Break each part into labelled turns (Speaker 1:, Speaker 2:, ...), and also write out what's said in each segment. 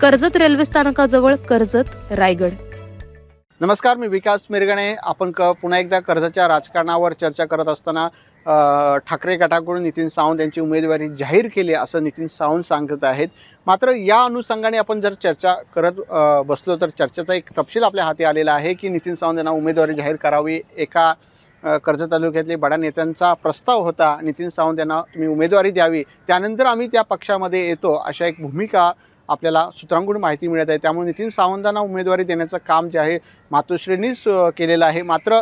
Speaker 1: Karjat railway स्थानकाजवळ कर्जत रायगड.
Speaker 2: नमस्कार मी विकास मिरगणे. आपण क पुन्हा एकदा कर्जाच्या राजकारणावर चर्चा करत असताना ठाकरे गटाकडून नितीन सावंत यांची उमेदवारी जाहीर केली असं नितीन सावंत सांगत आहेत. मात्र या अनुषंगाने आपण जर चर्चा करत बसलो तर चर्चेचा एक तपशील आपल्या हाती आलेला आहे की नितीन सावंत यांना उमेदवारी जाहीर करावी. एका कर्जत तालुक्यातले बड्या नेत्यांचा प्रस्ताव होता नितीन सावंत यांना तुम्ही उमेदवारी द्यावी. त्यानंतर आम्ही त्या पक्षामध्ये येतो अशा एक भूमिका आपल्याला सूत्रांकडून माहिती मिळत आहे. त्यामुळे नितीन सावंतांना उमेदवारी देण्याचं काम जे आहे मातोश्रींनीच केलेलं आहे. मात्र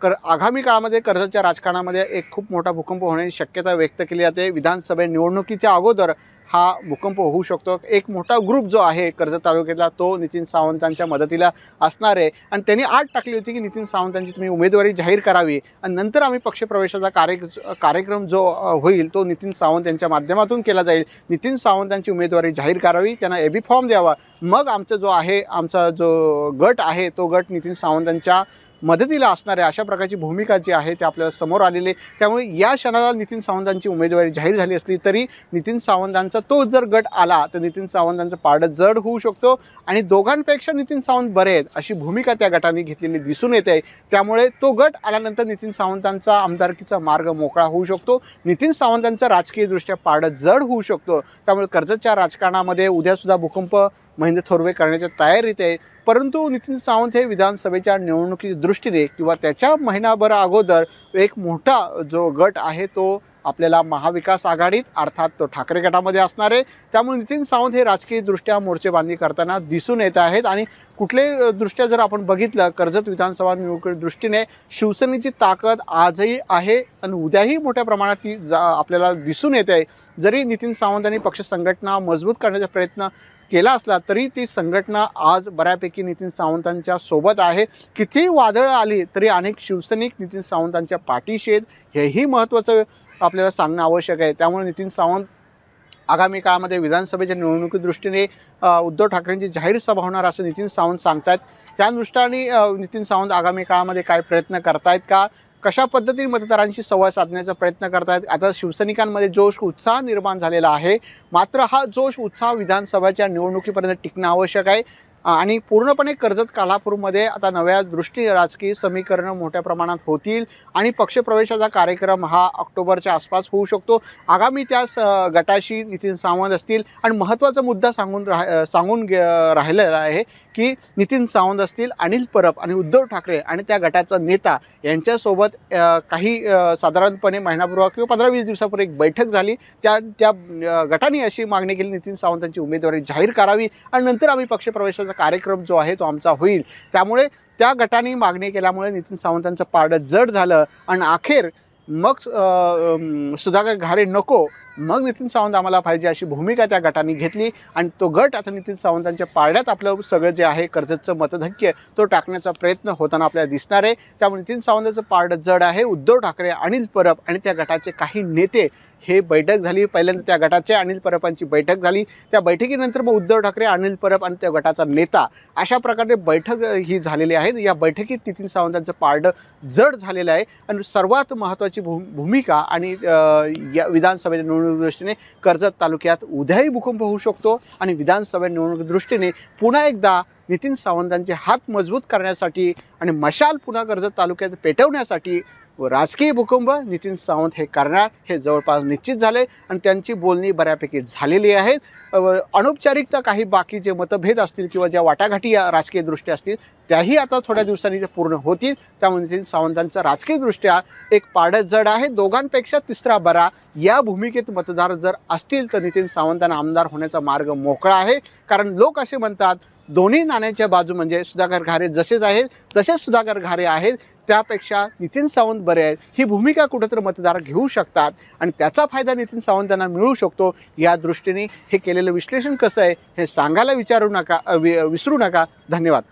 Speaker 2: कर आगामी काळामध्ये कर्जतच्या राजकारणामध्ये एक खूप मोठा भूकंप होण्याची शक्यता व्यक्त केली जाते. विधानसभा निवडणुकीच्या अगोदर हा भूकंप होऊ शकतो. एक मोठा ग्रुप जो आहे कर्जत तालुक्यातला तो नितीन सावंतांच्या मदतीला असणार आहे. आणि त्यांनी आठ टाकली होती की नितीन सावंतांची तुम्ही उमेदवारी जाहीर करावी. आणि नंतर आम्ही पक्षप्रवेशाचा कार्य कार्यक्रम जो होईल तो नितीन सावंत यांच्या माध्यमातून केला जाईल. नितीन सावंतांची उमेदवारी जाहीर करावी त्यांना एबी फॉर्म द्यावा. मग आमचा जो आहे आमचा जो गट आहे तो गट नितीन सावंतांच्या मदतीला असणाऱ्या अशा प्रकारची भूमिका जी आहे ती आपल्याला समोर आलेली त्यामुळे या क्षणाला नितीन सावंतांची उमेदवारी जाहीर झाली असली तरी नितीन सावंतांचा तो जर गट आला तर नितीन सावंतांचं पारडं जड होऊ शकतो. आणि दोघांपेक्षा नितीन सावंत बरे आहेत अशी भूमिका त्या गटाने घेतलेली दिसून येते. आहे त्यामुळे तो गट आल्यानंतर नितीन सावंतांचा आमदारकीचा मार्ग मोकळा होऊ शकतो. नितीन सावंतांचं राजकीयदृष्ट्या पारडं जड होऊ शकतो. त्यामुळे कर्जतच्या राजकारणामध्ये उद्यासुद्धा भूकंप महेंद्र थोरवे करण्याच्या तयारीत आहे. परंतु नितीन सावंत हे विधानसभेच्या निवडणुकीच्या दृष्टीने किंवा त्याच्या महिनाभर अगोदर एक मोठा जो गट आहे तो आपल्याला महाविकास आघाडीत अर्थात तो ठाकरे गटामध्ये असणार आहे. त्यामुळे नितीन सावंत हे राजकीयदृष्ट्या मोर्चेबांधणी करताना दिसून येत आहेत आणि कुठल्याही दृष्ट्या जर आपण बघितलं कर्जत विधानसभा निवडणुकी दृष्टीने शिवसेनेची ताकद आजही आहे आणि उद्याही मोठ्या प्रमाणात ती जा आपल्याला दिसून येते. आहे जरी नितीन सावंत यांनी पक्ष संघटना मजबूत करण्याचा प्रयत्न केला असला तरी ती संघटना आज बऱ्यापैकी नितीन सावंतांच्या सोबत आहे. कितीही वादळं आली तरी अनेक शिवसैनिक नितीन सावंतांच्या पाठीशी आहेत हेही महत्त्वाचं आपल्याला सांगणं आवश्यक आहे. त्यामुळे नितीन सावंत आगामी काळामध्ये विधानसभेच्या निवडणुकी दृष्टीने उद्धव ठाकरेंची जाहीर सभा होणार असं नितीन सावंत सांगतात त्या दृष्टीने नितीन सावंत आगामी काळामध्ये काय प्रयत्न करतायत का? कशा पद्धतीने मतदारांशी संवाद साधण्याचा प्रयत्न करतायत? आता शिवसैनिकांमध्ये जोश उत्साह निर्माण झालेला आहे. मात्र हा जोश उत्साह विधानसभेच्या निवडणुकीपर्यंत टिकणं आवश्यक आहे. आणि पूर्णपणे कर्जत कालापूरमध्ये आता नव्या दृष्टी राजकीय समीकरणं मोठ्या प्रमाणात होतील आणि पक्षप्रवेशाचा कार्यक्रम हा ऑक्टोबरच्या आसपास होऊ शकतो. आगामी त्या स- गटाशी नितीन सावंत असतील. आणि महत्त्वाचा मुद्दा सांगून राह सांगून गे राहिलेला आहे की नितीन सावंत असतील अनिल परब आणि उद्धव ठाकरे आणि त्या गटाचा नेता यांच्यासोबत काही साधारणपणे महिनापूर्वी किंवा पंधरा वीस दिवसापूर्वी एक बैठक झाली. त्या त्या गटाने अशी मागणी केली नितीन सावंतांची उमेदवारी जाहीर करावी आणि नंतर आम्ही पक्षप्रवेशाचा कार्यक्रम जो आहे तो आमचा होईल. त्यामुळे त्या गटाने मागणी केल्यामुळे नितीन सावंतांचं पारडं जड झालं आणि अखेर मग सुधाकर घारे नको मग नितीन सावंत आम्हाला पाहिजे अशी भूमिका त्या गटाने घेतली आणि तो गट आता नितीन सावंतांच्या पारड्यात आपलं सगळं जे आहे कर्जतचं मतधक्य तो टाकण्याचा प्रयत्न होताना आपल्याला दिसणार आहे. त्यामुळे नितीन सावंताचं पारडं जड आहे. उद्धव ठाकरे अनिल परब आणि त्या गटाचे काही नेते हे बैठक झाली. पहिल्यांदा त्या गटाचे अनिल परबांची बैठक झाली. त्या बैठकीनंतर मग उद्धव ठाकरे अनिल परब आणि त्या गटाचा नेता अशा प्रकारे बैठक ही झालेली आहे. या बैठकीत नितीन सावंतांचं पारडं जड झालेलं आहे. आणि सर्वात महत्त्वाची भू भूमिका आणि या विधानसभेच्या निवडणूक दृष्टीने कर्जत तालुक्यात उद्याही भूकंप होऊ शकतो आणि विधानसभा निवडणूक दृष्टीने पुन्हा एकदा नितीन सावंतांचे हात मजबूत करण्यासाठी आणि मशाल पुन्हा कर्जत तालुक्यात पेटवण्यासाठी व राजकीय भूकंप नितीन सावंत हे करणार हे जवळपास निश्चित झाले. आणि त्यांची बोलणी बऱ्यापैकी झालेली आहेत अनौपचारिकता काही बाकी जे मतभेद असतील किंवा ज्या वाटाघाटी या राजकीय दृष्ट्या असतील त्याही आता थोड्या दिवसांनी ते पूर्ण होतील. त्यामुळे नितीन सावंतांचं राजकीयदृष्ट्या एक पाडत जड आहे. दोघांपेक्षा तिसरा बरा या भूमिकेत मतदार जर असतील तर नितीन सावंतांना आमदार होण्याचा मार्ग मोकळा आहे. कारण लोक असे म्हणतात दोन्ही नाण्याच्या बाजू म्हणजे सुधाकर घारे जसेच आहेत तसेच सुधाकर घारे आहेत. त्यापेक्षा नितीन सावंत बरे आहेत. ही भूमिका कुठेतरी मतदार घेऊ शकतात आणि त्याचा फायदा नितीन सावंत यांना मिळू शकतो या दृष्टीने हे केलेलं विश्लेषण कसं आहे हे सांगायला विचारू नका वि- विसरू नका. धन्यवाद.